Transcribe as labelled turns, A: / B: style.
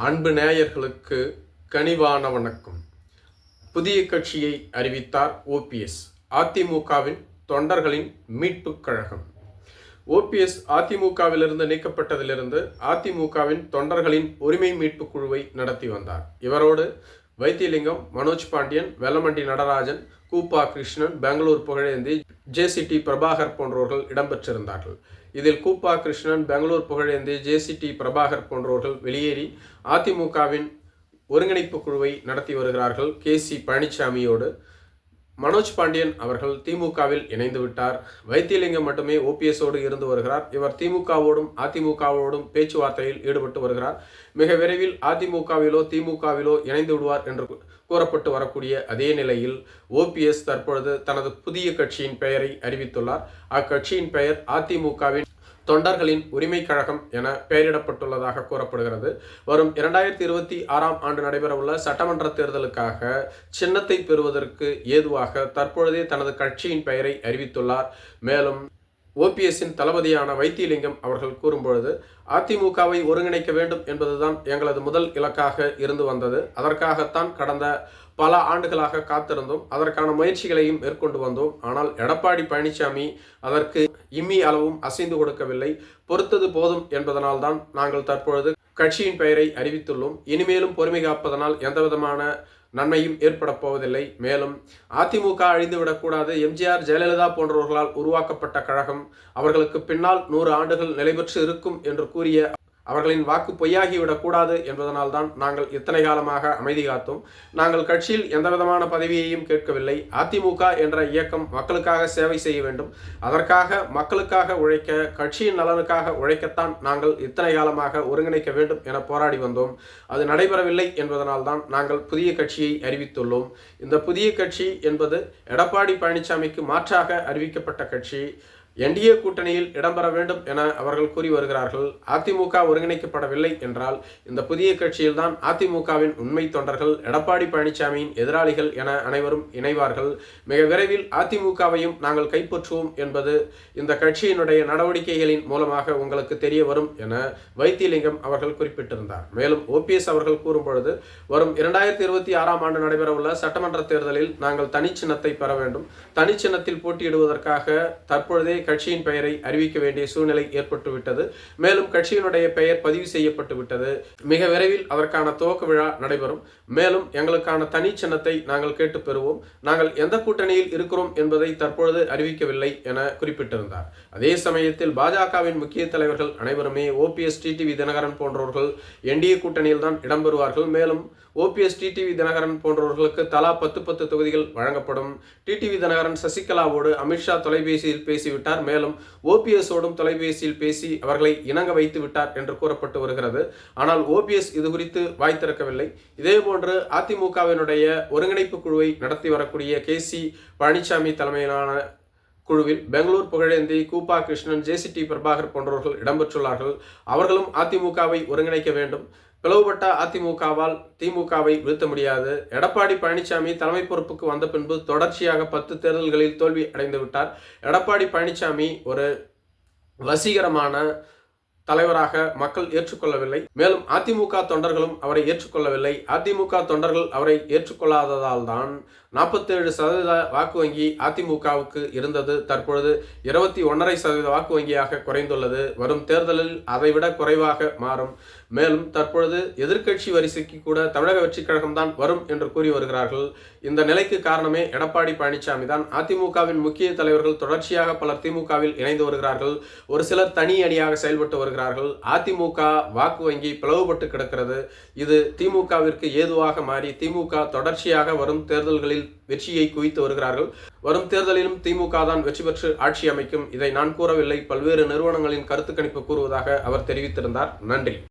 A: அன்பு நேயர்களுக்கு கனிவான வணக்கம். புதிய கட்சியை அறிவித்தார் ஓபிஎஸ் அதிமுகவின் தொண்டர்களின் மீட்புக் கழகம். ஓபிஎஸ் அதிமுகவிலிருந்து நீக்கப்பட்டதிலிருந்து அதிமுகவின் தொண்டர்களின் உரிமை மீட்புக் குழுவை நடத்தி வந்தார். இவரோடு வைத்தியலிங்கம் மனோஜ் பாண்டியன் வெல்லமண்டி நடராஜன் கூப்பா கிருஷ்ணன் பெங்களூர் புகழேந்தி ஜேசிடி பிரபாகர் போன்றவர்கள் இடம்பெற்றிருந்தார்கள். இதில் கூப்பா கிருஷ்ணன் பெங்களூர் புகழேந்தி ஜேசிடி பிரபாகர் போன்றவர்கள் வெளியேறி அதிமுகவின் ஒருங்கிணைப்பு குழுவை நடத்தி வருகிறார்கள் கே சி பழனிசாமியோடு மனோஜ் பாண்டியன் அவர்கள் திமுகவில் இணைந்து விட்டார். வைத்தியலிங்கம் மட்டுமே ஓபிஎஸோடு இருந்து வருகிறார். இவர் திமுகவோடும் அதிமுகவோடும் பேச்சுவார்த்தையில் ஈடுபட்டு வருகிறார். மிக விரைவில் அதிமுகவிலோ திமுகவிலோ இணைந்து விடுவார் என்று கூறப்பட்டு வரக்கூடிய அதே நிலையில் ஓபிஎஸ் தற்பொழுது தனது புதிய கட்சியின் பெயரை அறிவித்துள்ளார். அக்கட்சியின் பெயர் அதிமுகவின் தொண்டர்களின் உரிமை கழகம் என பெயரிடப்பட்டுள்ளதாக கூறப்படுகிறது. வரும் இரண்டாயிரத்தி இருபத்தி ஆறாம் ஆண்டு நடைபெறவுள்ள சட்டமன்ற தேர்தலுக்காக சின்னத்தை பெறுவதற்கு ஏதுவாக தற்பொழுதே தனது கட்சியின் பெயரை அறிவித்துள்ளார். மேலும் ஓபிஎஸ்ஸின் தளபதியான வைத்தியலிங்கம் அவர்கள் கூறும்பொழுது அதிமுகவை ஒருங்கிணைக்க வேண்டும் என்பதுதான் எங்களது முதல் இலக்காக இருந்து வந்தது. அதற்காகத்தான் கடந்த பல ஆண்டுகளாக காத்திருந்தோம். அதற்கான முயற்சிகளையும் மேற்கொண்டு வந்தோம். ஆனால் எடப்பாடி பழனிசாமி அதற்கு இம்மி அளவும் அசைந்து கொடுக்கவில்லை. பொறுத்தது போதும் என்பதனால்தான் நாங்கள் தற்பொழுது கட்சியின் பெயரை அறிவித்துள்ளோம். இனிமேலும் பொறுமை காப்பதனால் எந்தவிதமான நன்மையும் ஏற்பட போவதில்லை. மேலும் அதிமுக அழிந்துவிடக்கூடாது. எம்ஜிஆர் ஜெயலலிதா போன்றவர்களால் உருவாக்கப்பட்ட கழகம் அவர்களுக்கு பின்னால் நூறு ஆண்டுகள் நிலைபெற்று இருக்கும் என்று கூறிய அவர்களின் வாக்கு பொய்யாகிவிடக் கூடாது என்பதனால்தான் நாங்கள் இத்தனை காலமாக அமைதி காத்தோம். நாங்கள் கட்சியில் எந்தவிதமான பதவியையும் கேட்கவில்லை. அதிமுக என்ற இயக்கம் மக்களுக்காக சேவை செய்ய வேண்டும். அதற்காக மக்களுக்காக உழைக்க கட்சியின் நலனுக்காக உழைக்கத்தான் நாங்கள் இத்தனை காலமாக ஒருங்கிணைக்க வேண்டும் என போராடி வந்தோம். அது நடைபெறவில்லை என்பதனால்தான் நாங்கள் புதிய கட்சியை அறிவித்துள்ளோம். இந்த புதிய கட்சி என்பது எடப்பாடி பழனிசாமிக்கு மாற்றாக அறிவிக்கப்பட்ட கட்சி. என்டிஏ கூட்டணியில் இடம்பெற வேண்டும் என அவர்கள் கூறி வருகிறார்கள். அதிமுக ஒருங்கிணைக்கப்படவில்லை என்றால் இந்த புதிய கட்சியில்தான் அதிமுகவின் உண்மை தொண்டர்கள் எடப்பாடி பழனிசாமியின் எதிராளிகள் என அனைவரும் இணைவார்கள். மிக விரைவில் அதிமுகவையும் நாங்கள் கைப்பற்றுவோம் என்பது இந்த கட்சியினுடைய நடவடிக்கைகளின் மூலமாக உங்களுக்கு தெரிய வரும் என வைத்தியலிங்கம் அவர்கள் குறிப்பிட்டிருந்தார். மேலும் ஓபிஎஸ் அவர்கள் கூறும்பொழுது வரும் இரண்டாயிரத்தி இருபத்தி ஆறாம் ஆண்டு நடைபெறவுள்ள சட்டமன்ற தேர்தலில் நாங்கள் தனிச்சின்னத்தை பெற வேண்டும். தனிச்சின்னத்தில் போட்டியிடுவதற்காக தற்பொழுதே கட்சியின் பெயரை அறிவிக்க வேண்டிய சூழ்நிலை ஏற்பட்டுவிட்டது. மேலும் கட்சியினுடைய பெயர் பதிவு செய்யப்பட்டு விட்டது மிக விரைவில் அதற்கான துவக்க விழா நடைபெறும். மேலும் எங்களுக்கான தனி சின்னத்தை நாங்கள் கேட்டு பெறுவோம். நாங்கள் எந்த கூட்டணியில் இருக்கிறோம் என்பதை தற்பொழுது அறிவிக்கவில்லை என குறிப்பிட்டிருந்தார். அதே சமயத்தில் பாஜகவின் முக்கிய தலைவர்கள் அனைவருமே ஓபிஎஸ் டிடிவி தினகரன் போன்றவர்கள் என்டிஏ கூட்டணியில் தான் இடம்பெறுவார்கள். மேலும் ஓபிஎஸ் டிடிவி தினகரன் போன்றவர்களுக்கு தலா பத்து பத்து தொகுதிகள் வழங்கப்படும். டிடிவி தினகரன் சசிகலாவோடு அமித்ஷா தொலைபேசியில் பேசிவிட்டார். விட்டார். மேலும் ஓபிஎஸோடும் தொலைபேசியில் பேசி அவர்களை இணங்க வைத்து விட்டார் என்று கூறப்பட்டு வருகிறது. ஆனால் ஓபிஎஸ் இது குறித்து வாய் திறக்கவில்லை. இதேபோன்று அதிமுகவினுடைய ஒருங்கிணைப்பு குழுவை நடத்தி வரக்கூடிய கே சி பழனிசாமி தலைமையிலான குழுவில் பெங்களூர் புகழேந்தி கூப்பா கிருஷ்ணன் ஜேசிடி பிரபாகர் போன்றவர்கள் இடம்பெற்றுள்ளார்கள். அவர்களும் அதிமுகவை ஒருங்கிணைக்க வேண்டும். பிளவுபட்ட அதிமுகவால் திமுகவை வீழ்த்த முடியாது. எடப்பாடி பழனிசாமி தலைமை பொறுப்புக்கு வந்த பின்பு தொடர்ச்சியாக பத்து தேர்தல்களில் தோல்வி அடைந்து விட்டார். எடப்பாடி பழனிசாமி ஒரு வசீகரமான தலைவராக மக்கள் ஏற்றுக்கொள்ளவில்லை. மேலும் அதிமுக தொண்டர்களும் அவரை ஏற்றுக்கொள்ளவில்லை. அதிமுக தொண்டர்கள் அவரை ஏற்றுக்கொள்ளாததால் தான் நாற்பத்தேழு சதவீத வாக்கு வங்கி அதிமுகவுக்கு இருந்தது. தற்பொழுது இருபத்தி ஒன்றரை சதவீத வாக்கு வங்கியாக குறைந்துள்ளது. வரும் தேர்தலில் அதைவிட குறைவாக மாறும். மேலும் தற்பொழுது எதிர்க்கட்சி வரிசைக்கு கூட தமிழக வெற்றிக் கழகம்தான் வரும் என்று கூறி வருகிறார்கள். இந்த நிலைக்கு காரணமே எடப்பாடி பழனிசாமி தான். அதிமுகவின் முக்கிய தலைவர்கள் தொடர்ச்சியாக பலர் திமுகவில் இணைந்து வருகிறார்கள். ஒரு சிலர் தனி அணியாக செயல்பட்டு வருகிறார்கள். அதிமுக வாக்கு வங்கி பிளவுபட்டு கிடக்கிறது. இது திமுகவிற்கு ஏதுவாக மாறி திமுக தொடர்ச்சியாக வரும் தேர்தல்களில் வெற்றியை குவித்து வருகிறார்கள். வரும் தேர்தலிலும் திமுக தான் வெற்றி பெற்று ஆட்சி அமைக்கும். இதை நான் கூறவில்லை. பல்வேறு நிறுவனங்களின் கருத்து கணிப்பு கூறுவதாக அவர் தெரிவித்திருந்தார். நன்றி.